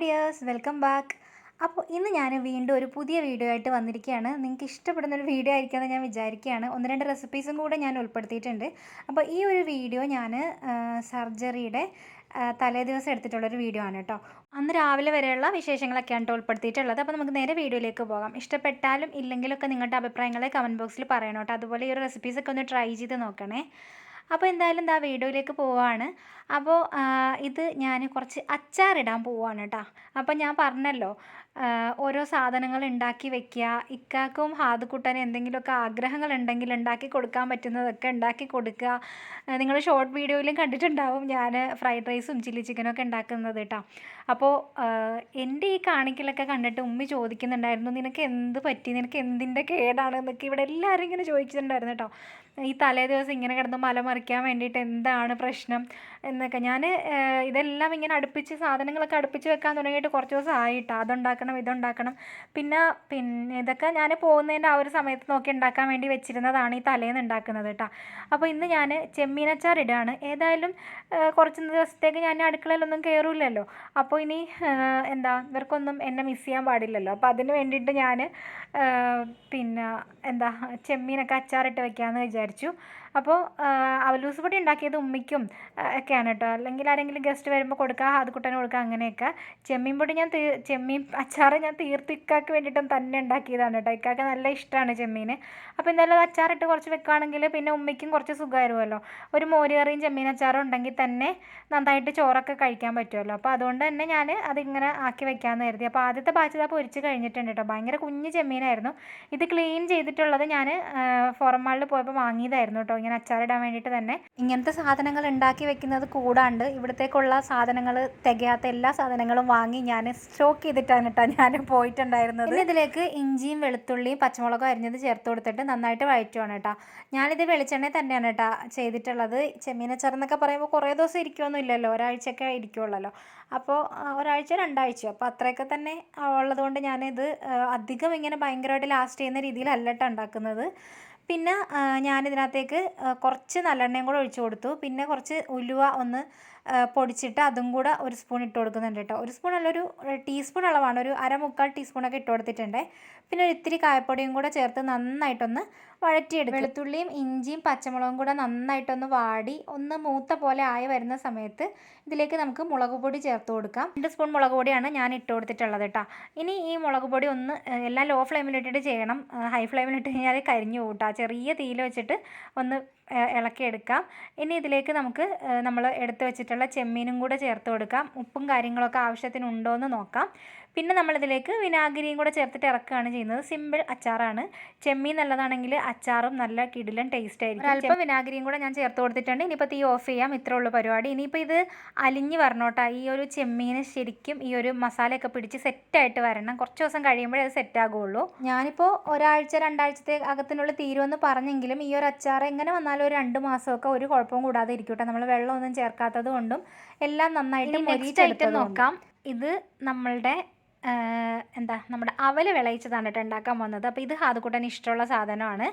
Dears welcome back. അപ്പോൾ ഇന്ന് ഞാൻ വീണ്ടും ഒരു പുതിയ വീഡിയോ ആയിട്ട് വന്നിരിക്കുകയാണ്. നിങ്ങൾക്ക് ഇഷ്ടപ്പെടുന്ന ഒരു വീഡിയോ ആയിരിക്കുമെന്ന് ഞാൻ വിചാരിക്കുകയാണ്. ഒന്ന് രണ്ട് റെസിപ്പീസും കൂടെ ഞാൻ ഉൾപ്പെടുത്തിയിട്ടുണ്ട്. അപ്പോൾ ഈ ഒരു വീഡിയോ ഞാൻ സർജറിയുടെ തലേ ദിവസം എടുത്തിട്ടുള്ളൊരു വീഡിയോ ആണ് കേട്ടോ. അന്ന് രാവിലെ വരെയുള്ള വിശേഷങ്ങളൊക്കെയാണ് കേട്ടോ ഉൾപ്പെടുത്തിയിട്ടുള്ളത്. അപ്പോൾ നമുക്ക് നേരെ വീഡിയോയിലേക്ക് പോകാം. ഇഷ്ടപ്പെട്ടാലും ഇല്ലെങ്കിലൊക്കെ നിങ്ങളുടെ അഭിപ്രായങ്ങളെ കമന്റ് ബോക്സിൽ പറയണം അതുപോലെ ഈ ഒരു റെസിപ്പീസൊക്കെ ഒന്ന് ട്രൈ ചെയ്ത് നോക്കണേ. അപ്പോൾ എന്തായാലും ദാ വീഡിയോയിലേക്ക് പോവാണ്. അപ്പോൾ ഇത് ഞാൻ കുറച്ച് അച്ചാറിടാൻ പോവാണ് കേട്ടോ അപ്പോൾ ഞാൻ പറഞ്ഞല്ലോ ഓരോ സാധനങ്ങൾ ഉണ്ടാക്കി വെക്കുക ഇക്കാക്കും ഹാദുക്കുട്ടനും എന്തെങ്കിലുമൊക്കെ ആഗ്രഹങ്ങൾ ഉണ്ടെങ്കിൽ ഉണ്ടാക്കി കൊടുക്കാൻ പറ്റുന്നതൊക്കെ ഉണ്ടാക്കി കൊടുക്കുക നിങ്ങൾ ഷോർട്ട് വീഡിയോയിലും കണ്ടിട്ടുണ്ടാവും ഞാൻ ഫ്രൈഡ് റൈസും ചില്ലി ചിക്കനും ഒക്കെ ഉണ്ടാക്കുന്നത് കേട്ടോ അപ്പോൾ എന്റെ ഈ കാണിക്കലൊക്കെ കണ്ടിട്ട് ഉമ്മി ചോദിക്കുന്നുണ്ടായിരുന്നു നിനക്ക് എന്ത് പറ്റി? നിനക്ക് എന്തിന്റെ കേടാണ്? എന്നൊക്കെ ഇവിടെ എല്ലാവരും ഇങ്ങനെ ചോദിച്ചിട്ടുണ്ടായിരുന്നു കേട്ടോ ഈ തലേ ദിവസം ഇങ്ങനെ കിടന്ന് മലമറിക്കാൻ വേണ്ടിയിട്ട് എന്താണ് പ്രശ്നം എന്നൊക്കെ. ഞാൻ ഇതെല്ലാം ഇങ്ങനെ അടുപ്പിച്ച് സാധനങ്ങളൊക്കെ അടുപ്പിച്ച് വെക്കാൻ തുടങ്ങിയിട്ട് കുറച്ച് ദിവസം ആയിട്ട്. അതുണ്ടാക്കണം ഇതുണ്ടാക്കണം. പിന്നെ പിന്നെ ഇതൊക്കെ ഞാൻ പോകുന്നതിന്റെ ആ ഒരു സമയത്ത് നോക്കി ഉണ്ടാക്കാൻ വേണ്ടി വെച്ചിരുന്നതാണ് ഈ തലേന്ന് ഉണ്ടാക്കുന്നത് കേട്ടോ. അപ്പോൾ ഇന്ന് ഞാൻ ചെമ്മീനച്ചാർ ഇടുകയാണ് ഏതായാലും കുറച്ച് ദിവസത്തേക്ക് ഞാൻ അടുക്കളയിലൊന്നും കയറില്ലല്ലോ. അപ്പോൾ ഇനി എന്താ ഇവർക്കൊന്നും എന്നെ മിസ് ചെയ്യാൻ പാടില്ലല്ലോ. അപ്പോൾ അതിന് വേണ്ടിയിട്ട് ഞാൻ പിന്നെ എന്താ ചെമ്മീനൊക്കെ അച്ചാറിട്ട് വെക്കാമെന്ന് വിചാരിച്ചു വിചാരിച്ചു. അപ്പോൾ അവലൂസ് പൊടി ഉണ്ടാക്കിയത് ഉമ്മയ്ക്കും ഒക്കെയാണ് കേട്ടോ അല്ലെങ്കിൽ ആരെങ്കിലും ഗസ്റ്റ് വരുമ്പോൾ കൊടുക്കുക ഹാദുക്കുട്ടന് കൊടുക്കുക അങ്ങനെയൊക്കെ. ചെമ്മീൻ പൊടി ഞാൻ തീ ചെമ്മീൻ അച്ചാറ് ഞാൻ തീർത്ത് ഇക്കാക്ക് വേണ്ടിയിട്ടും തന്നെ ഉണ്ടാക്കിയതാണ് കേട്ടോ ഇക്കാക്ക് നല്ല ഇഷ്ടമാണ് ചെമ്മീൻ അപ്പോൾ എന്തായാലും അത് അച്ചാറിട്ട് കുറച്ച് വെക്കുകയാണെങ്കിൽ പിന്നെ ഉമ്മയ്ക്കും കുറച്ച് സുഖമായിരുമല്ലോ ഒരു മോരുകറിയും ചെമ്മീൻ അച്ചാറും ഉണ്ടെങ്കിൽ തന്നെ നന്നായിട്ട് ചോറൊക്കെ കഴിക്കാൻ പറ്റുമല്ലോ അപ്പോൾ അതുകൊണ്ട് തന്നെ ഞാൻ അതിങ്ങനെ ആക്കി വെക്കാമെന്ന് കരുതി. അപ്പോൾ ആദ്യത്തെ ബാച്ച് ഇതാ പൊരിച്ച് കഴിഞ്ഞിട്ടുണ്ട് കേട്ടോ ഭയങ്കര കുഞ്ഞ് ചെമ്മീനായിരുന്നു. ഇത് ക്ലീൻ ചെയ്തിട്ടുള്ളത് ഞാൻ ഫോറം മാളിൽ പോയപ്പോൾ വാങ്ങിയതായിരുന്നു കേട്ടോ ഇങ്ങനെ അച്ചാറിടാൻ വേണ്ടിയിട്ട് തന്നെ ഇങ്ങനത്തെ സാധനങ്ങൾ ഉണ്ടാക്കി വെക്കുന്നത് കൂടാണ്ട് ഇവിടത്തേക്കുള്ള സാധനങ്ങൾ തികയാത്ത എല്ലാ സാധനങ്ങളും വാങ്ങി ഞാൻ സ്റ്റോക്ക് ചെയ്തിട്ടാണ് കേട്ടോ ഞാൻ പോയിട്ടുണ്ടായിരുന്നത്. ഇതിലേക്ക് ഇഞ്ചിയും വെളുത്തുള്ളിയും പച്ചമുളകും അരിഞ്ഞത് ചേർത്ത് കൊടുത്തിട്ട് നന്നായിട്ട് വഴറ്റുവാണ് കേട്ടോ. ഞാനിത് വെളിച്ചെണ്ണ തന്നെയാണ് കേട്ടോ ചെയ്തിട്ടുള്ളത്. ചെമ്മീനച്ചാറെന്നൊക്കെ പറയുമ്പോൾ കുറേ ദിവസം ഇരിക്കുമൊന്നും ഇല്ലല്ലോ ഒരാഴ്ചയൊക്കെ ഇരിക്കുള്ളല്ലോ അപ്പോൾ ഒരാഴ്ച രണ്ടാഴ്ചയോ. അപ്പോൾ അത്രയൊക്കെ തന്നെ ഉള്ളതുകൊണ്ട് ഞാനിത് അധികം ഇങ്ങനെ ഭയങ്കരമായിട്ട് ലാസ്റ്റ് ചെയ്യുന്ന രീതിയിലല്ല ഉണ്ടാക്കുന്നത്. പിന്നെ ഞാനിതിനകത്തേക്ക് കുറച്ച് നല്ലെണ്ണയും കൂടെ ഒഴിച്ച് കൊടുത്തു. പിന്നെ കുറച്ച് ഉലുവ ഒന്ന് പൊടിച്ചിട്ട് അതും കൂടെ ഒരു സ്പൂൺ ഇട്ട് കൊടുക്കുന്നുണ്ട് കേട്ടോ. ഒരു സ്പൂൺ അല്ല ഒരു ടീസ്പൂൺ അളവാണ്. ഒരു അര മുക്കാൽ ടീസ്പൂണൊക്കെ ഇട്ട് കൊടുത്തിട്ടുണ്ട്. പിന്നെ ഒരു ഇത്തിരി കായപ്പൊടിയും കൂടെ ചേർത്ത് നന്നായിട്ടൊന്ന് വഴറ്റിയെടുക്കും വെളുത്തുള്ളിയും ഇഞ്ചിയും പച്ചമുളകും കൂടെ നന്നായിട്ടൊന്ന് വാടി ഒന്ന് മൂത്ത പോലെ ആയി വരുന്ന സമയത്ത് ഇതിലേക്ക് നമുക്ക് മുളക് പൊടി ചേർത്ത് കൊടുക്കാം. രണ്ട് സ്പൂൺ മുളക് പൊടിയാണ് ഞാൻ ഇട്ട് കൊടുത്തിട്ടുള്ളത് കേട്ടോ ഇനി ഈ മുളക് പൊടി ഒന്ന് എല്ലാം ലോ ഫ്ലെയിമിലിട്ടിട്ട് ചെയ്യണം. ഹൈ ഫ്ലെയിമിലിട്ട് കഴിഞ്ഞാൽ കരിഞ്ഞു കൂട്ടാം ചെറിയ തീയിൽ വെച്ചിട്ട് ഒന്ന് ഇളക്കിയെടുക്കാം ഇനി ഇതിലേക്ക് നമുക്ക് നമ്മൾ എടുത്ത് വെച്ചിട്ടുള്ള ചെമ്മീനും കൂടെ ചേർത്ത് കൊടുക്കാം. ഉപ്പും കാര്യങ്ങളൊക്കെ ആവശ്യത്തിന് എന്ന് നോക്കാം. പിന്നെ നമ്മളിതിലേക്ക് വിനാഗിരിയും കൂടെ ചേർത്തിട്ട് ഇറക്കുകയാണ് ചെയ്യുന്നത്. സിമ്പിൾ അച്ചാറാണ്. ചെമ്മീൻ നല്ലതാണെങ്കിൽ അച്ചാറും നല്ല കിടിലൻ ടേസ്റ്റ് ആയിരിക്കും. അല്പം വിനാഗിരിയും കൂടെ ഞാൻ ചേർത്ത് കൊടുത്തിട്ടുണ്ട്. ഇനിയിപ്പോൾ തീ ഓഫ് ചെയ്യാം. ഇത്രേ ഉള്ളൂ പരിപാടി. ഇനിയിപ്പോൾ ഇത് അലിഞ്ഞ് വരണോട്ടാ. ഈ ഒരു ചെമ്മീന് ശരിക്കും ഈ ഒരു മസാലയൊക്കെ പിടിച്ച് സെറ്റായിട്ട് വരണം. കുറച്ച് ദിവസം കഴിയുമ്പോഴേ അത് സെറ്റാകുള്ളൂ ഞാനിപ്പോൾ ഒരാഴ്ച രണ്ടാഴ്ചത്തെ അകത്തിനുള്ളിൽ തീരുമെന്ന് പറഞ്ഞെങ്കിലും ഈ ഒരു അച്ചാർ എങ്ങനെ വന്നാലും ഒരു രണ്ട് മാസമൊക്കെ ഒരു കുഴപ്പവും കൂടാതെ ഇരിക്കട്ടെ. നമ്മൾ വെള്ളമൊന്നും ചേർക്കാത്തത് കൊണ്ടും എല്ലാം നന്നായിട്ട് മൊരിച്ചെടുത്ത് നോക്കാം. ഇത് നമ്മളുടെ എന്താ നമ്മുടെ അവൽ വിളയിച്ചതാണ് കേട്ടോ ഉണ്ടാക്കാൻ പോകുന്നത്. അപ്പോൾ ഇത് ഹാതുകൂട്ടൻ ഇഷ്ടമുള്ള സാധനമാണ്.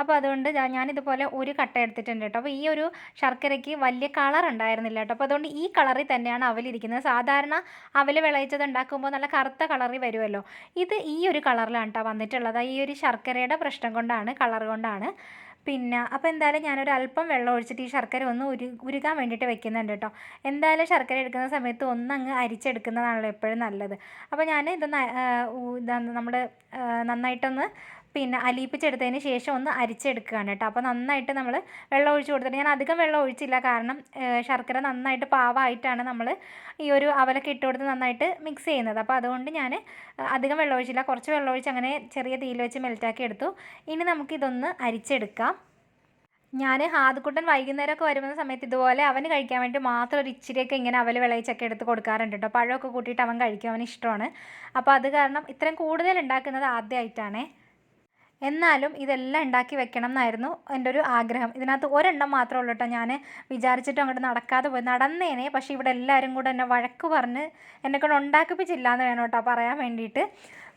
അപ്പോൾ അതുകൊണ്ട് ഞാനിതുപോലെ ഒരു കട്ട എടുത്തിട്ടുണ്ട് കേട്ടോ. അപ്പോൾ ഈ ഒരു ശർക്കരയ്ക്ക് വലിയ കളർ ഉണ്ടായിരുന്നില്ല കേട്ടോ. അപ്പോൾ അതുകൊണ്ട് ഈ കളറിൽ തന്നെയാണ് അവലിരിക്കുന്നത് സാധാരണ അവൽ വിളയിച്ചത് ഉണ്ടാക്കുമ്പോൾ നല്ല കറുത്ത കളറിൽ വരുമല്ലോ. ഇത് ഈ ഒരു കളറിലാണ് കേട്ടോ വന്നിട്ടുള്ളത്. ഈ ഒരു ശർക്കരയുടെ പ്രശ്നം കൊണ്ടാണ് കളർ കൊണ്ടാണ്. പിന്നെ അപ്പോൾ എന്തായാലും ഞാനൊരു അല്പം വെള്ളം ഒഴിച്ചിട്ട് ഈ ശർക്കര ഒന്ന് ഉരു ഉരുകാൻ വേണ്ടിയിട്ട് വെക്കുന്നുണ്ട് കേട്ടോ എന്തായാലും ശർക്കര എടുക്കുന്ന സമയത്ത് ഒന്നങ്ങ് അരിച്ചെടുക്കുന്നതാണല്ലോ എപ്പോഴും നല്ലത്. അപ്പോൾ ഞാൻ ഇതൊന്ന് നമ്മുടെ നന്നായിട്ടൊന്ന് പിന്നെ അലിയിപ്പിച്ചെടുത്തതിന് ശേഷം ഒന്ന് അരിച്ചെടുക്കുകയാണ് കേട്ടോ. അപ്പോൾ നന്നായിട്ട് നമ്മൾ വെള്ളം ഒഴിച്ച് കൊടുത്തിട്ട് ഞാൻ അധികം വെള്ളം ഒഴിച്ചില്ല. കാരണം ശർക്കര നന്നായിട്ട് പാവമായിട്ടാണ് നമ്മൾ ഈ ഒരു അവലൊക്കെ ഇട്ട് കൊടുത്ത് നന്നായിട്ട് മിക്സ് ചെയ്യുന്നത്. അപ്പോൾ അതുകൊണ്ട് ഞാൻ അധികം വെള്ളം ഒഴിച്ചില്ല. കുറച്ച് വെള്ളം ഒഴിച്ച് അങ്ങനെ ചെറിയ തീയിൽ വെച്ച് മെൽറ്റാക്കി എടുത്തു. ഇനി നമുക്കിതൊന്ന് അരിച്ചെടുക്കാം. ഞാൻ ഹാദുക്കുട്ടൻ വൈകുന്നേരമൊക്കെ വരുന്ന സമയത്ത് ഇതുപോലെ അവന് കഴിക്കാൻ വേണ്ടി മാത്രം ഒരു ഇച്ചിരിയൊക്കെ ഇങ്ങനെ അവൽ വിളയിച്ചൊക്കെ എടുത്ത് കൊടുക്കാറുണ്ട് കേട്ടോ. പഴമൊക്കെ കൂട്ടിയിട്ട് അവൻ കഴിക്കും. അവന് ഇഷ്ടമാണ്. അപ്പോൾ അത് കാരണം ഇത്രയും കൂടുതൽ ഉണ്ടാക്കുന്നത് ആദ്യമായിട്ടാണേ. എന്നാലും ഇതെല്ലാം ഉണ്ടാക്കി വെക്കണം എന്നായിരുന്നു എന്റെ ഒരു ആഗ്രഹം. ഇതിനകത്ത് ഒരെണ്ണം മാത്രമേ ഉള്ളൂ കേട്ടോ. ഞാൻ വിചാരിച്ചിട്ട് അങ്ങോട്ട് നടക്കാതെ പോയി. നടന്നേനെ പക്ഷേ ഇവിടെ എല്ലാവരും കൂടെ എന്നെ വഴക്ക് പറഞ്ഞ് എന്നെ കൊണ്ട് ഉണ്ടാക്കിപ്പിച്ചില്ല എന്ന് വേണം കേട്ടോ പറയാൻ വേണ്ടിയിട്ട്.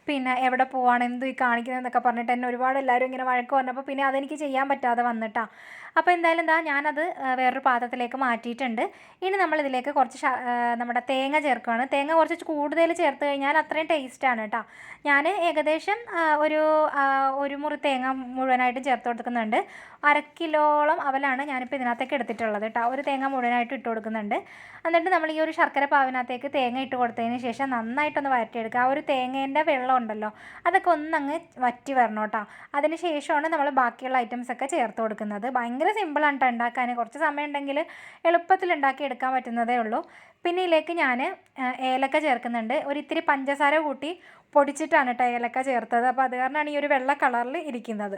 പിന്നെ എവിടെ പോവാണ് എന്തു ഈ കാണിക്കുന്നതെന്നൊക്കെ പറഞ്ഞിട്ട് എന്നെ ഒരുപാട് എല്ലാവരും ഇങ്ങനെ വഴക്ക് പറഞ്ഞപ്പോൾ പിന്നെ അതെനിക്ക് ചെയ്യാൻ പറ്റാതെ വന്നിട്ടാ അപ്പോൾ എന്തായാലും എന്താ ഞാനത് വേറൊരു പാത്രത്തിലേക്ക് മാറ്റിയിട്ടുണ്ട്. ഇനി നമ്മളിതിലേക്ക് കുറച്ച് നമ്മുടെ തേങ്ങ ചേർക്കുകയാണ്. തേങ്ങ കുറച്ച് കൂടുതൽ ചേർത്ത് കഴിഞ്ഞാൽ അത്രയും ടേസ്റ്റാണ് കേട്ടോ ഞാൻ ഏകദേശം ഒരു ഒരു മുറി തേങ്ങ മുഴുവനായിട്ട് ചേർത്ത് കൊടുക്കുന്നുണ്ട്. അര കിലോളം അവലാണ് ഞാനിപ്പോൾ ഇതിനകത്തേക്ക് എടുത്തിട്ടുള്ളത് കേട്ടോ ഒരു തേങ്ങ മുഴുവനായിട്ട് ഇട്ട് കൊടുക്കുന്നുണ്ട്. എന്നിട്ട് നമ്മൾ ഈ ഒരു ശർക്കര പാവിനകത്തേക്ക് തേങ്ങ ഇട്ട് കൊടുത്തതിന് ശേഷം നന്നായിട്ടൊന്ന് വരട്ടിയെടുക്കുക. ആ ഒരു തേങ്ങേന്റെ വെള്ളം ഉണ്ടല്ലോ അതൊക്കെ ഒന്നങ്ങ് വറ്റി വരണം കേട്ടോ അതിന് ശേഷമാണ് നമ്മൾ ബാക്കിയുള്ള ഐറ്റംസ് ഒക്കെ ചേർത്ത് കൊടുക്കുന്നത്. ഭയങ്കര സിമ്പിളാണ് കേട്ടോ ഉണ്ടാക്കാൻ കുറച്ച് സമയം ഉണ്ടെങ്കിൽ എളുപ്പത്തിൽ ഉണ്ടാക്കി എടുക്കാൻ പറ്റുന്നതേ ഉള്ളൂ. പിന്നെ ഇതിലേക്ക് ഞാൻ ഏലക്ക ചേർക്കുന്നുണ്ട്. ഒരു ഇത്തിരി പഞ്ചസാര കൂട്ടി പൊടിച്ചിട്ടാണ് കേട്ടോ ഏലക്ക ചേർത്തത്. അപ്പോൾ അത് കാരണമാണ് ഈ ഒരു വെള്ള കളറിൽ ഇരിക്കുന്നത്.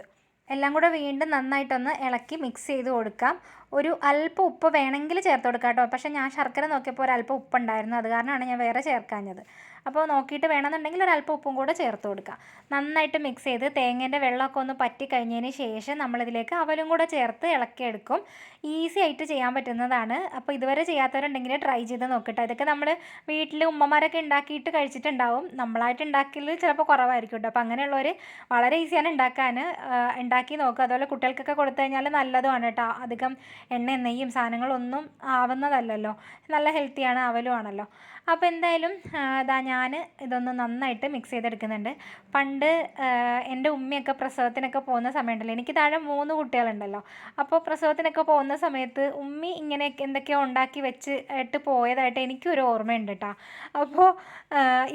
എല്ലാം കൂടെ വീണ്ടും നന്നായിട്ടൊന്ന് ഇളക്കി മിക്സ് ചെയ്ത് കൊടുക്കാം. ഒരു അല്പം ഉപ്പ് വേണമെങ്കിൽ ചേർത്ത് കൊടുക്കാം കേട്ടോ പക്ഷേ ഞാൻ ശർക്കര നോക്കിയപ്പോൾ ഒരു അല്പം ഉപ്പുണ്ടായിരുന്നു. അത് കാരണമാണ് ഞാൻ വേറെ ചേർക്കാഞ്ഞത്. അപ്പോൾ നോക്കിയിട്ട് വേണമെന്നുണ്ടെങ്കിൽ ഒരല്പം ഉപ്പും കൂടെ ചേർത്ത് കൊടുക്കുക നന്നായിട്ട് മിക്സ് ചെയ്ത് തേങ്ങേന്റെ വെള്ളമൊക്കെ ഒന്ന് പറ്റി കഴിഞ്ഞതിന് ശേഷം നമ്മളിതിലേക്ക് അവലും കൂടെ ചേർത്ത് ഇളക്കിയെടുക്കും. ഈസി ആയിട്ട് ചെയ്യാൻ പറ്റുന്നതാണ്. അപ്പോൾ ഇതുവരെ ചെയ്യാത്തവരുണ്ടെങ്കിൽ ട്രൈ ചെയ്ത് നോക്കട്ടെ. ഇതൊക്കെ നമ്മൾ വീട്ടിൽ ഉമ്മമാരൊക്കെ ഉണ്ടാക്കിയിട്ട് കഴിച്ചിട്ടുണ്ടാവും. നമ്മളായിട്ട് ഉണ്ടാക്കിയത് ചിലപ്പോൾ കുറവായിരിക്കും കേട്ടോ. അപ്പോൾ അങ്ങനെയുള്ളവർ വളരെ ഈസിയാണ് ഉണ്ടാക്കാൻ ഉണ്ടാക്കി നോക്കുക. അതുപോലെ കുട്ടികൾക്കൊക്കെ കൊടുത്തു കഴിഞ്ഞാൽ നല്ലതുമാണ് കേട്ടോ. അധികം എണ്ണ നെയ്യും സാധനങ്ങളൊന്നും ആവുന്നതല്ലല്ലോ. നല്ല ഹെൽത്തിയാണ് അവലുമാണല്ലോ. അപ്പോൾ എന്തായാലും ഇതാ ഞാൻ ഇതൊന്ന് നന്നായിട്ട് മിക്സ് ചെയ്തെടുക്കുന്നുണ്ട്. പണ്ട് എന്റെ ഉമ്മയൊക്കെ പ്രസവത്തിനൊക്കെ പോകുന്ന സമയമുണ്ടല്ലോ. എനിക്ക് താഴെ മൂന്ന് കുട്ടികളുണ്ടല്ലോ. അപ്പോൾ പ്രസവത്തിനൊക്കെ പോകുന്ന സമയത്ത് ഉമ്മി ഇങ്ങനെ എന്തൊക്കെയോ ഉണ്ടാക്കി വെച്ച് ഇട്ട് പോയതായിട്ട് എനിക്കൊരു ഓർമ്മയുണ്ട് കേട്ടോ അപ്പോൾ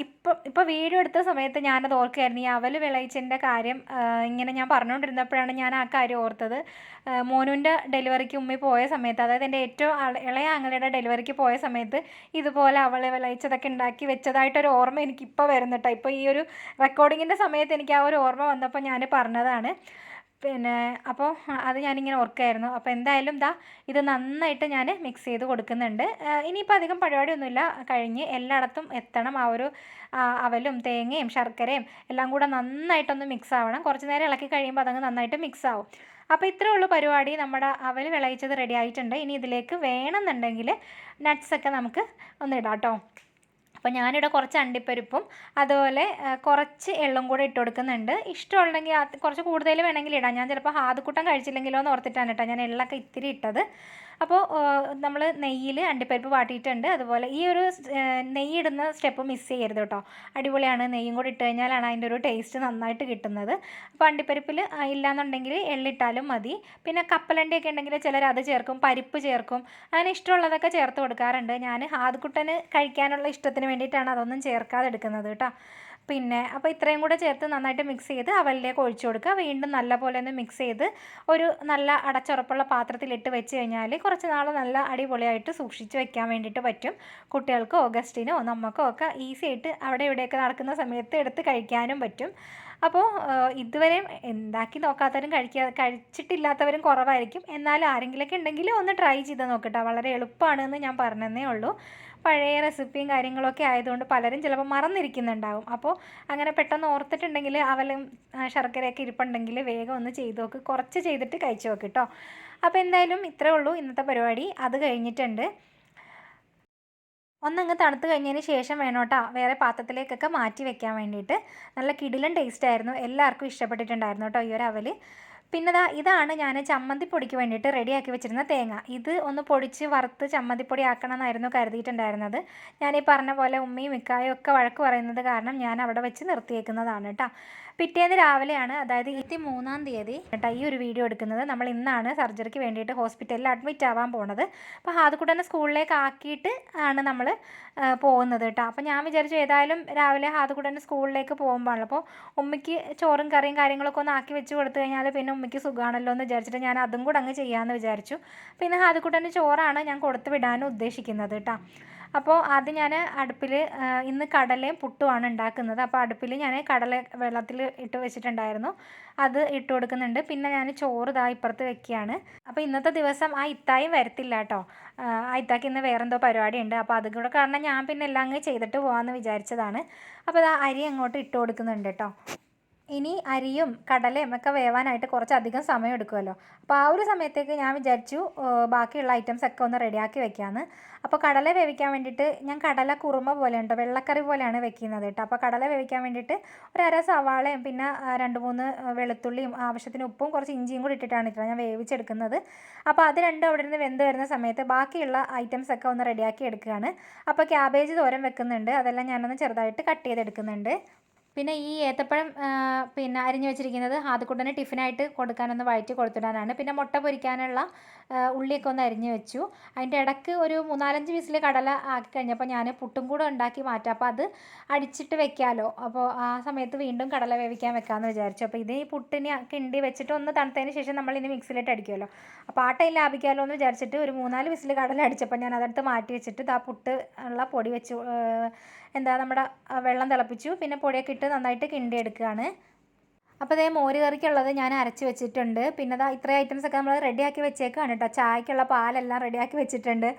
ഇപ്പം ഇപ്പോൾ വീഡിയോ എടുത്ത സമയത്ത് ഞാനത് ഓർക്കുകയായിരുന്നു. ഈ അവൽ വിളയിച്ചതിന്റെ കാര്യം ഇങ്ങനെ ഞാൻ പറഞ്ഞുകൊണ്ടിരുന്നപ്പോഴാണ് ഞാൻ ആ കാര്യം ഓർത്തത്. മോനുവിന്റെ ഡെലിവറിക്ക് ഉമ്മി പോയ സമയത്ത് അതായത് എന്റെ ഏറ്റവും ഇളയ ആങ്ങളുടെ ഡെലിവറിക്ക് പോയ സമയത്ത് ഇതുപോലെ അവളെ വിളയിച്ചതൊക്കെ ഉണ്ടാക്കി വെച്ചതായിട്ടൊരു ഓർമ്മ എനിക്കിപ്പോൾ വരുന്നു കേട്ടോ ഇപ്പോൾ ഈ ഒരു റെക്കോർഡിങ്ങിന്റെ സമയത്ത് എനിക്ക് ആ ഒരു ഓർമ്മ വന്നപ്പോൾ ഞാൻ പറഞ്ഞതാണ്. പിന്നെ അപ്പോൾ അത് ഞാനിങ്ങനെ ഓർക്കായിരുന്നു. അപ്പോൾ എന്തായാലും ദാ ഇത് നന്നായിട്ട് ഞാൻ മിക്സ് ചെയ്ത് കൊടുക്കുന്നുണ്ട്. ഇനിയിപ്പോൾ അധികം പരിപാടിയൊന്നുമില്ല. കഴിഞ്ഞ് എല്ലായിടത്തും എത്തണം. ആ ഒരു അവലും തേങ്ങയും ശർക്കരയും എല്ലാം കൂടെ നന്നായിട്ടൊന്ന് മിക്സ് ആവണം. കുറച്ച് നേരം ഇളക്കി കഴിയുമ്പോൾ അതങ്ങ് നന്നായിട്ട് മിക്സ് ആവും. അപ്പോൾ ഇത്രേ ഉള്ളൂ പരിപാടി. നമ്മുടെ അവൽ വിളയിച്ചത് റെഡി ആയിട്ടുണ്ട്. ഇനി ഇതിലേക്ക് വേണമെന്നുണ്ടെങ്കിൽ നട്ട്സൊക്കെ നമുക്ക് ഒന്ന് ഇടാം കേട്ടോ അപ്പോൾ ഞാനിവിടെ കുറച്ച് അണ്ടിപ്പരിപ്പും അതുപോലെ കുറച്ച് എള്ളും കൂടെ ഇട്ട് കൊടുക്കുന്നുണ്ട്. ഇഷ്ടമുണ്ടെങ്കിൽ കുറച്ച് കൂടുതൽ വേണമെങ്കിൽ ഇടാം. ഞാൻ ചിലപ്പോൾ ആദ്യക്കൂട്ടം കഴിച്ചില്ലെങ്കിലോ എന്ന് ഓർത്തിട്ടാണ് കേട്ടോ ഞാൻ എള്ളൊക്കെ ഇത്തിരി ഇട്ടത്. അപ്പോൾ നമ്മൾ നെയ്യിൽ അണ്ടിപ്പരിപ്പ് വാട്ടിയിട്ടുണ്ട്. അതുപോലെ ഈ ഒരു നെയ്യ് ഇടുന്ന സ്റ്റെപ്പ് മിസ് ചെയ്യരുത് കേട്ടോ. അടിപൊളിയാണ്. നെയ്യും കൂടി ഇട്ട് കഴിഞ്ഞാലാണ് അതിന്റെ ഒരു ടേസ്റ്റ് നന്നായിട്ട് കിട്ടുന്നത്. അപ്പോൾ അണ്ടിപ്പരിപ്പിൽ ഇല്ലയെന്നുണ്ടെങ്കിൽ എള്ളിട്ടാലും മതി. പിന്നെ കപ്പലണ്ടിയൊക്കെ ഉണ്ടെങ്കിൽ ചിലർ അത് ചേർക്കും പരിപ്പ് ചേർക്കും. അങ്ങനെ ഇഷ്ടമുള്ളതൊക്കെ ചേർത്ത് കൊടുക്കാറുണ്ട്. ഞാൻ ഹാദ്കുട്ടന് കഴിക്കാനുള്ള ഇഷ്ടത്തിന് വേണ്ടിയിട്ടാണ് അതൊന്നും ചേർക്കാതെ എടുക്കുന്നത് കേട്ടോ. പിന്നെ അപ്പോൾ ഇത്രയും കൂടെ ചേർത്ത് നന്നായിട്ട് മിക്സ് ചെയ്ത് അവലിലേക്ക് ഒഴിച്ചു കൊടുക്കുക. വീണ്ടും നല്ല പോലെ ഒന്ന് മിക്സ് ചെയ്ത് ഒരു നല്ല അടച്ചുറപ്പുള്ള പാത്രത്തിലിട്ട് വെച്ച് കഴിഞ്ഞാൽ കുറച്ച് നാൾ നല്ല അടിപൊളിയായിട്ട് സൂക്ഷിച്ച് വെക്കാൻ വേണ്ടിയിട്ട് പറ്റും. കുട്ടികൾക്കോ ഓഗസ്റ്റിനോ നമുക്കോ ഒക്കെ ഈസി ആയിട്ട് അവിടെ ഇവിടെയൊക്കെ നടക്കുന്ന സമയത്ത് എടുത്ത് കഴിക്കാനും പറ്റും. അപ്പോൾ ഇതുവരെ എന്താക്കി നോക്കാത്തവരും കഴിക്കാ കഴിച്ചിട്ടില്ലാത്തവരും കുറവായിരിക്കും. എന്നാൽ ആരെങ്കിലുമൊക്കെ ഉണ്ടെങ്കിൽ ഒന്ന് ട്രൈ ചെയ്ത് നോക്കട്ടെ വളരെ എളുപ്പമാണെന്ന് ഞാൻ പറഞ്ഞതേ ഉള്ളൂ. പഴയ റെസിപ്പിയും കാര്യങ്ങളൊക്കെ ആയതുകൊണ്ട് പലരും ചിലപ്പോൾ മറന്നിരിക്കുന്നുണ്ടാവും. അപ്പോൾ അങ്ങനെ പെട്ടെന്ന് ഓർത്തിട്ടുണ്ടെങ്കിൽ അവലും ശർക്കരയൊക്കെ ഇരിപ്പുണ്ടെങ്കിൽ വേഗം ഒന്ന് ചെയ്ത് നോക്ക്. കുറച്ച് ചെയ്തിട്ട് കഴിച്ചു നോക്ക് കേട്ടോ അപ്പോൾ എന്തായാലും ഇത്രേ ഉള്ളൂ ഇന്നത്തെ പരിപാടി. അത് കഴിഞ്ഞിട്ടുണ്ട്. ഒന്നങ്ങ് തണുത്ത് കഴിഞ്ഞതിന് ശേഷം വേണം വേറെ പാത്രത്തിലേക്കൊക്കെ മാറ്റി വെക്കാൻ വേണ്ടിയിട്ട്. നല്ല കിടിലൻ ടേസ്റ്റ് ആയിരുന്നു. എല്ലാവർക്കും ഇഷ്ടപ്പെട്ടിട്ടുണ്ടായിരുന്നു കേട്ടോ ഈ ഒരു അവൽ പിന്നെ ദാ ഇതാണ് ഞാൻ ചമ്മന്തിപ്പൊടിക്ക് വേണ്ടിയിട്ട് റെഡിയാക്കി വെച്ചിരുന്ന തേങ്ങ. ഇത് ഒന്ന് പൊടിച്ച് വറുത്ത് ചമ്മന്തിപ്പൊടി ആക്കണം എന്നായിരുന്നു കരുതിയിട്ടുണ്ടായിരുന്നത്. ഞാൻ ഈ പറഞ്ഞ പോലെ ഉമ്മയും മിക്കായും ഒക്കെ വഴക്ക് പറയുന്നത് കാരണം ഞാൻ അവിടെ വെച്ച് നിർത്തിയേക്കുന്നതാണ് കേട്ടോ പിറ്റേന്ന് രാവിലെയാണ് അതായത് ഇരുപത്തി മൂന്നാം തീയതി കേട്ടോ ഈ ഒരു വീഡിയോ എടുക്കുന്നത്. നമ്മൾ ഇന്നാണ് സർജറിക്ക് വേണ്ടിയിട്ട് ഹോസ്പിറ്റലിൽ അഡ്മിറ്റ് ആവാൻ പോണത്. അപ്പോൾ തന്നെ സ്കൂളിലേക്ക് ആക്കിയിട്ട് ആണ് നമ്മൾ പോകുന്നത് കേട്ടോ അപ്പോൾ ഞാൻ വിചാരിച്ചു ഏതായാലും രാവിലെ ഹാദക്കുട്ടനെ സ്കൂളിലേക്ക് പോകുമ്പോഴാണല്ലോ. അപ്പോൾ ഉമ്മയ്ക്ക് ചോറും കറിയും കാര്യങ്ങളൊക്കെ ഒന്ന് ആക്കി വെച്ച് കൊടുത്തു കഴിഞ്ഞാൽ പിന്നെ ഉമ്മയ്ക്ക് സുഖമാണല്ലോ എന്ന് വിചാരിച്ചിട്ട് ഞാൻ അതും കൂടെ അങ്ങ് ചെയ്യാമെന്ന് വിചാരിച്ചു. പിന്നെ ഹാദിക്കുട്ടന്റെ ചോറാണ് ഞാൻ കൊടുത്ത് വിടാനും ഉദ്ദേശിക്കുന്നത് കേട്ടോ അപ്പോൾ അത് ഞാൻ അടുപ്പിൽ ഇന്ന് കടലയും പുട്ടുമാണ് ഉണ്ടാക്കുന്നത്. അപ്പോൾ അടുപ്പിൽ ഞാൻ കടല വെള്ളത്തിൽ ഇട്ട് വെച്ചിട്ടുണ്ടായിരുന്നു. അത് ഇട്ട് കൊടുക്കുന്നുണ്ട്. പിന്നെ ഞാൻ ചോറ് ഇതാ ഇപ്പുറത്ത് വെക്കുകയാണ്. അപ്പോൾ ഇന്നത്തെ ദിവസം ആ ഇത്തായും വരത്തില്ല കേട്ടോ ആ ഇത്താക്ക് ഇന്ന് വേറെന്തോ പരിപാടി ഉണ്ട് അപ്പോൾ അതും കൂടെ കാരണം ഞാൻ പിന്നെ എല്ലാം അങ്ങ് ചെയ്തിട്ട് പോകാമെന്ന് വിചാരിച്ചതാണ്. അപ്പോൾ ആ അരി അങ്ങോട്ട് ഇട്ട് കൊടുക്കുന്നുണ്ട് കേട്ടോ ഇനി അരിയും കടലയും ഒക്കെ വേവാനായിട്ട് കുറച്ചധികം സമയം എടുക്കുമല്ലോ അപ്പോൾ ആ ഒരു സമയത്തേക്ക് ഞാൻ വിചാരിച്ചു ബാക്കിയുള്ള ഐറ്റംസ് ഒക്കെ ഒന്ന് റെഡിയാക്കി വെക്കാമെന്ന് അപ്പോൾ കടല വേവിക്കാൻ വേണ്ടിയിട്ട് ഞാൻ കടല കുറുമ പോലെ വെള്ളക്കറി പോലെയാണ് വെക്കുന്നത് കേട്ടോ. അപ്പോൾ കടല വേവിക്കാൻ വേണ്ടിയിട്ട് ഒരു അര സവാളയും പിന്നെ രണ്ട് മൂന്ന് വെളുത്തുള്ളിയും ആവശ്യത്തിന് ഉപ്പും കുറച്ച് ഇഞ്ചിയും കൂടി ഇട്ടിട്ടാണ് ഇട്ടോ ഞാൻ വേവിച്ചെടുക്കുന്നത്. അപ്പോൾ അത് രണ്ടും അവിടെ നിന്ന് വെന്ത് വരുന്ന സമയത്ത് ബാക്കിയുള്ള ഐറ്റംസ് ഒക്കെ ഒന്ന് റെഡിയാക്കി എടുക്കുകയാണ്. അപ്പോൾ ക്യാബേജ് തോരൻ വെക്കുന്നുണ്ട് അതെല്ലാം ഞാനൊന്ന് ചെറുതായിട്ട് കട്ട് ചെയ്തെടുക്കുന്നുണ്ട്. പിന്നെ ഈ ഏത്തപ്പഴം പിന്നെ അരിഞ്ഞു വെച്ചിരിക്കുന്നത് ആദ്യക്കൂട്ടന് ടിഫിനായിട്ട് കൊടുക്കാനൊന്ന് വഴറ്റി കൊടുത്തിടാനാണ്. പിന്നെ മുട്ട പൊരിക്കാനുള്ള ഉള്ളിയൊക്കെ ഒന്ന് അരിഞ്ഞു വെച്ചു. അതിന്റെ ഇടയ്ക്ക് ഒരു മൂന്നാലഞ്ച് വിസിൽ കടല ആക്കി കഴിഞ്ഞപ്പോൾ ഞാൻ പുട്ടും കൂടെ ഉണ്ടാക്കി മാറ്റാം. അപ്പോൾ അത് അടിച്ചിട്ട് വെക്കാമല്ലോ അപ്പോൾ ആ സമയത്ത് വീണ്ടും കടല വേവിക്കാൻ വെക്കാമെന്ന് വിചാരിച്ചു. അപ്പോൾ ഇത് ഈ പുട്ടിന് കിണ്ടി വെച്ചിട്ട് ഒന്ന് തണുത്തതിന് ശേഷം നമ്മൾ ഇനി മിക്സിയിലിട്ട് അടിക്കുമല്ലോ. അപ്പോൾ ആ ടൈം ലാഭിക്കാമല്ലോ എന്ന് വിചാരിച്ചിട്ട് ഒരു മൂന്നാൽ വിസിൽ കടല അടിച്ചപ്പോൾ ഞാൻ അതെടുത്ത് മാറ്റി വെച്ചിട്ട് ആ പുട്ട് ഉള്ള പൊടി വെച്ചു എന്താ നമ്മുടെ വെള്ളം തിളപ്പിച്ചു. പിന്നെ പൊടിയൊക്കെ ഇട്ട് നന്നായിട്ട് കിണ്ടി എടുക്കുകയാണ് അപ്പോൾ അതേ മോര് കറിക്കുള്ളത് ഞാൻ അരച്ച് വെച്ചിട്ടുണ്ട്. പിന്നെ അതാ ഇത്രയും ഐറ്റംസ് ഒക്കെ നമ്മൾ റെഡിയാക്കി വെച്ചേക്കാണ് കേട്ടോ ചായക്കുള്ള പാലെല്ലാം റെഡിയാക്കി വെച്ചിട്ടുണ്ട്.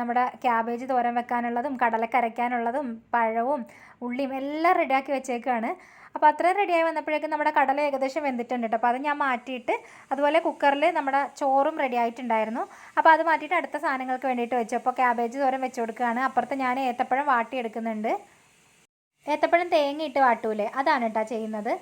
നമ്മുടെ ക്യാബേജ് തോരൻ വെക്കാനുള്ളതും കടലക്കരയ്ക്കാനുള്ളതും പഴവും ഉള്ളിയും എല്ലാം റെഡിയാക്കി വെച്ചേക്കാണ്. അപ്പോൾ അത്രയും റെഡിയായി വന്നപ്പോഴേക്കും നമ്മുടെ കടല ഏകദേശം വെന്തിട്ടുണ്ട് കേട്ടോ അപ്പോൾ അത് ഞാൻ മാറ്റിയിട്ട് അതുപോലെ കുക്കറിൽ നമ്മുടെ ചോറും റെഡി ആയിട്ടുണ്ടായിരുന്നു. അപ്പോൾ അത് മാറ്റിയിട്ട് അടുത്ത സാധനങ്ങൾക്ക് വേണ്ടിയിട്ട് വെച്ചു. അപ്പോൾ ക്യാബേജ് തോരൻ വെച്ച് കൊടുക്കുകയാണ്. അപ്പുറത്ത് ഞാൻ ഏത്തപ്പഴം വാട്ടിയെടുക്കുന്നുണ്ട്. ഏത്തപ്പഴം തേങ്ങ ഇട്ട് വാട്ടൂലേ? അതാണ് കേട്ടോ ചെയ്യുന്നത്.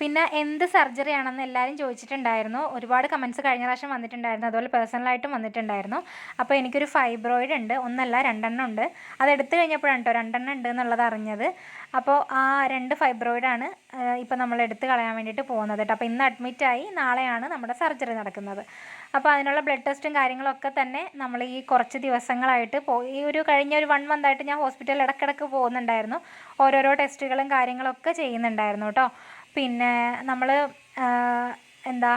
പിന്നെ എന്ത് സർജറി ആണെന്ന് എല്ലാവരും ചോദിച്ചിട്ടുണ്ടായിരുന്നു. ഒരുപാട് കമൻസ് കഴിഞ്ഞ പ്രാവശ്യം വന്നിട്ടുണ്ടായിരുന്നു. അതുപോലെ പേഴ്സണലായിട്ടും വന്നിട്ടുണ്ടായിരുന്നു. അപ്പോൾ എനിക്കൊരു ഫൈബ്രോയിഡ് ഉണ്ട്. ഒന്നല്ല രണ്ടെണ്ണം ഉണ്ട്. അത് എടുത്തു കഴിഞ്ഞപ്പോഴാണ് കേട്ടോ രണ്ടെണ്ണം ഉണ്ട് എന്നുള്ളത് അറിഞ്ഞത്. അപ്പോൾ ആ രണ്ട് ഫൈബ്രോയിഡാണ് ഇപ്പോൾ നമ്മൾ എടുത്ത് കളയാൻ വേണ്ടിയിട്ട് പോകുന്നത് കേട്ടോ. അപ്പോൾ ഇന്ന് അഡ്മിറ്റായി നാളെയാണ് നമ്മുടെ സർജറി നടക്കുന്നത്. അപ്പോൾ അതിനുള്ള ബ്ലഡ് ടെസ്റ്റും കാര്യങ്ങളൊക്കെ തന്നെ നമ്മൾ ഈ കുറച്ച് ദിവസങ്ങളായിട്ട് പോയി ഈ ഒരു കഴിഞ്ഞ ഒരു വൺ മന്ത് ആയിട്ട് ഞാൻ ഹോസ്പിറ്റലിൽ ഇടയ്ക്കിടയ്ക്ക് പോകുന്നുണ്ടായിരുന്നു. ഓരോരോ ടെസ്റ്റുകളും കാര്യങ്ങളൊക്കെ ചെയ്യുന്നുണ്ടായിരുന്നു കേട്ടോ. പിന്നെ നമ്മൾ എന്താ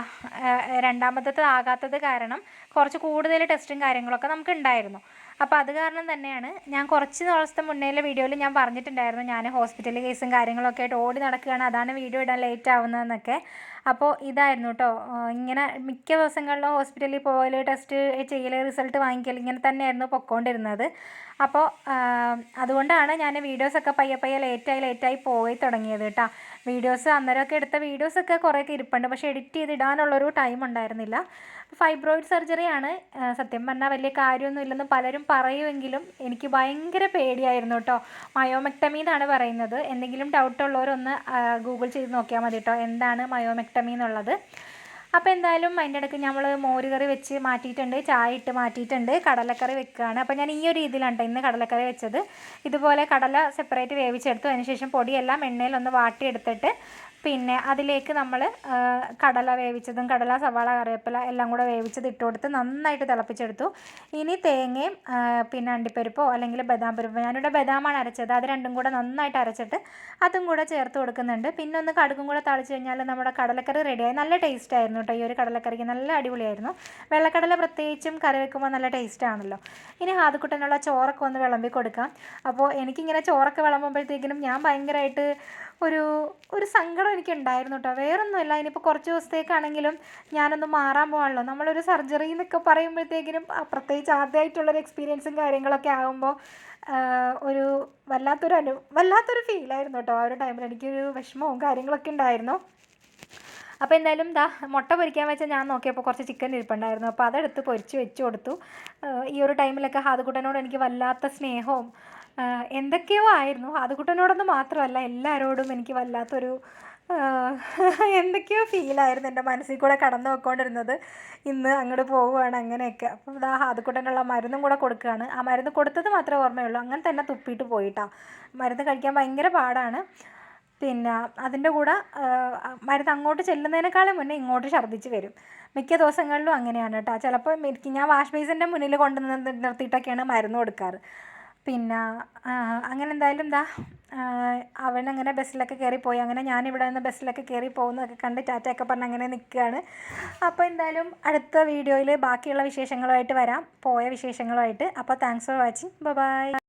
രണ്ടാമത്തത് ആകാത്തത് കാരണം കുറച്ച് കൂടുതൽ ടെസ്റ്റും കാര്യങ്ങളൊക്കെ നമുക്ക് ഉണ്ടായിരുന്നു അപ്പോൾ അത് കാരണം തന്നെയാണ് ഞാൻ കുറച്ച് ദിവസത്തെ മുന്നേലെ വീഡിയോയിൽ ഞാൻ പറഞ്ഞിട്ടുണ്ടായിരുന്നു. ഞാൻ ഹോസ്പിറ്റൽ കേസും കാര്യങ്ങളൊക്കെ ആയിട്ട് ഓടി നടക്കുകയാണ്. അതാണ് വീഡിയോ ഇടാൻ ലേറ്റ് ആവുന്നതെന്നൊക്കെ. അപ്പോൾ ഇതായിരുന്നു കേട്ടോ ഇങ്ങനെ മിക്ക ദിവസങ്ങളിലും ഹോസ്പിറ്റലിൽ പോകൽ ടെസ്റ്റ് ചെയ്യൽ റിസൾട്ട് വാങ്ങിക്കൽ ഇങ്ങനെ തന്നെയായിരുന്നു പൊക്കോണ്ടിരുന്നത്. അപ്പോൾ അതുകൊണ്ടാണ് ഞാൻ വീഡിയോസൊക്കെ പയ്യെ പയ്യെ ലേറ്റായി ലേറ്റായി പോയി തുടങ്ങിയത് കേട്ടോ വീഡിയോസ് അന്നേരമൊക്കെ എടുത്ത വീഡിയോസൊക്കെ കുറേയൊക്കെ ഇരിപ്പുണ്ട്. പക്ഷേ എഡിറ്റ് ചെയ്ത് ഇടാനുള്ളൊരു ടൈം ഉണ്ടായിരുന്നില്ല. ഫൈബ്രോയിഡ് സർജറിയാണ് സത്യം പറഞ്ഞാൽ വലിയ കാര്യമൊന്നും ഇല്ലെന്ന് പലരും പറയുമെങ്കിലും എനിക്ക് ഭയങ്കര പേടിയായിരുന്നു കേട്ടോ മയോമെക്ടമി എന്നാണ് പറയുന്നത്. എന്തെങ്കിലും ഡൗട്ട് ഉള്ളവരൊന്ന് ഗൂഗിൾ ചെയ്ത് നോക്കിയാൽ മതി കേട്ടോ എന്താണ് മയോമെക്ടമി എന്നുള്ളത്. അപ്പോൾ എന്തായാലും അതിന്റെ ഇടയ്ക്ക് നമ്മൾ മോര് കറി വെച്ച് മാറ്റിയിട്ടുണ്ട് ചായ ഇട്ട് മാറ്റിയിട്ടുണ്ട് കടലക്കറി വെക്കുകയാണ് അപ്പോൾ ഞാൻ ഈ ഒരു രീതിയിലാണ് ഇന്ന് കടലക്കറി വെച്ചത്. ഇതുപോലെ കടല സെപ്പറേറ്റ് വേവിച്ചെടുത്തു. അതിനുശേഷം പൊടിയെല്ലാം എണ്ണയിലൊന്ന് വാട്ടിയെടുത്തിട്ട് പിന്നെ അതിലേക്ക് നമ്മൾ കടല വേവിച്ചതും കടല സവാള കറിവേപ്പില എല്ലാം കൂടെ വേവിച്ചത് ഇട്ട് കൊടുത്ത് നന്നായിട്ട് തിളപ്പിച്ചെടുത്തു. ഇനി തേങ്ങയും പിന്നെ അണ്ടിപ്പരിപ്പോ അല്ലെങ്കിൽ ബദാം പരിപ്പോ ഞാനിവിടെ ബദാമാണ് അരച്ചത് അത് രണ്ടും കൂടെ നന്നായിട്ട് അരച്ചിട്ട് അതും കൂടെ ചേർത്ത് കൊടുക്കുന്നുണ്ട്. പിന്നെ ഒന്ന് കടുകും കൂടെ തളിച്ച് കഴിഞ്ഞാൽ നമ്മുടെ കടലക്കറി റെഡിയായി നല്ല ടേസ്റ്റ് ആയിരുന്നു കേട്ടോ ഈ ഒരു കടലക്കറിക്ക്. നല്ല അടിപൊളിയായിരുന്നു. വെള്ളക്കടല പ്രത്യേകിച്ചും കറി വെക്കുമ്പോൾ നല്ല ടേസ്റ്റ് ആണല്ലോ. ഇനി ഹാദക്കുട്ടനുള്ള ചോറൊക്കെ ഒന്ന് വിളമ്പി കൊടുക്കാം. അപ്പോൾ എനിക്കിങ്ങനെ ചോറൊക്കെ വിളമ്പുമ്പോഴത്തേക്കിനും ഞാൻ ഭയങ്കരമായിട്ട് ഒരു ഒരു സങ്കടം എനിക്കുണ്ടായിരുന്നു കേട്ടോ വേറൊന്നുമില്ല ഇനിയിപ്പോൾ കുറച്ച് ദിവസത്തേക്കാണെങ്കിലും ഞാനൊന്ന് മാറാൻ പോകാണല്ലോ നമ്മളൊരു സർജറി എന്നൊക്കെ പറയുമ്പോഴത്തേക്കിനും പ്രത്യേകിച്ച് ആദ്യമായിട്ടുള്ളൊരു എക്സ്പീരിയൻസും കാര്യങ്ങളൊക്കെ ആകുമ്പോൾ ഒരു വല്ലാത്തൊരു അനു വല്ലാത്തൊരു ഫീലായിരുന്നു കേട്ടോ ആ ഒരു ടൈമിൽ എനിക്കൊരു വിഷമവും കാര്യങ്ങളൊക്കെ ഉണ്ടായിരുന്നു. അപ്പോൾ എന്തായാലും ദാ മുട്ട പൊരിക്കാൻ വെച്ചാൽ ഞാൻ നോക്കിയപ്പോൾ കുറച്ച് ചിക്കൻ ഇരിപ്പുണ്ടായിരുന്നു. അപ്പോൾ അതെടുത്ത് പൊരിച്ച് വെച്ച് കൊടുത്തു. ഈ ഒരു ടൈമിലൊക്കെ ഹാദുക്കുട്ടനോട് എനിക്ക് വല്ലാത്ത സ്നേഹവും എന്തൊക്കെയോ ആയിരുന്നു. ആദ്യകുട്ടനോടൊന്നും മാത്രമല്ല എല്ലാവരോടും എനിക്ക് വല്ലാത്തൊരു എന്തൊക്കെയോ ഫീലായിരുന്നു എന്റെ മനസ്സിൽ കൂടെ കടന്നു പോയിക്കൊണ്ടിരുന്നത്. ഇന്ന് അങ്ങോട്ട് പോവുകയാണ് അങ്ങനെയൊക്കെ. അപ്പോൾ ഇതാ ഹാദുക്കുട്ടനുള്ള മരുന്നും കൂടെ കൊടുക്കുകയാണ്. ആ മരുന്ന് കൊടുത്തത് മാത്രമേ ഓർമ്മയുള്ളൂ. അങ്ങനെ തന്നെ തുപ്പിയിട്ട് പോയിട്ടാ. മരുന്ന് കഴിക്കാൻ ഭയങ്കര പാടാണ്. പിന്നെ അതിന്റെ കൂടെ മരുന്ന് അങ്ങോട്ട് ചെല്ലുന്നതിനേക്കാളും മുന്നേ ഇങ്ങോട്ട് ഛർദ്ദിച്ച് വരും. മിക്ക ദിവസങ്ങളിലും അങ്ങനെയാണ് കേട്ടോ. ചിലപ്പോൾ എനിക്ക് ഞാൻ വാഷ് ബേസിന്റെ മുന്നിൽ കൊണ്ട് നിന്ന് നിർത്തിയിട്ടൊക്കെയാണ് മരുന്ന് കൊടുക്കാറ്. പിന്നെ അങ്ങനെ എന്തായാലും എന്താ അവൻ അങ്ങനെ ബസ്സിലൊക്കെ കയറി പോയി. അങ്ങനെ ഞാനിവിടെ നിന്ന് ബസ്സിലൊക്കെ കയറി പോകുന്നതൊക്കെ കണ്ട് ടാറ്റയൊക്കെ പറഞ്ഞ് അങ്ങനെ നിൽക്കുകയാണ്. അപ്പോൾ എന്തായാലും അടുത്ത വീഡിയോയിൽ ബാക്കിയുള്ള വിശേഷങ്ങളുമായിട്ട് വരാം. പോയ വിശേഷങ്ങളുമായിട്ട്. അപ്പോൾ താങ്ക്സ് ഫോർ വാച്ചിങ് ബൈ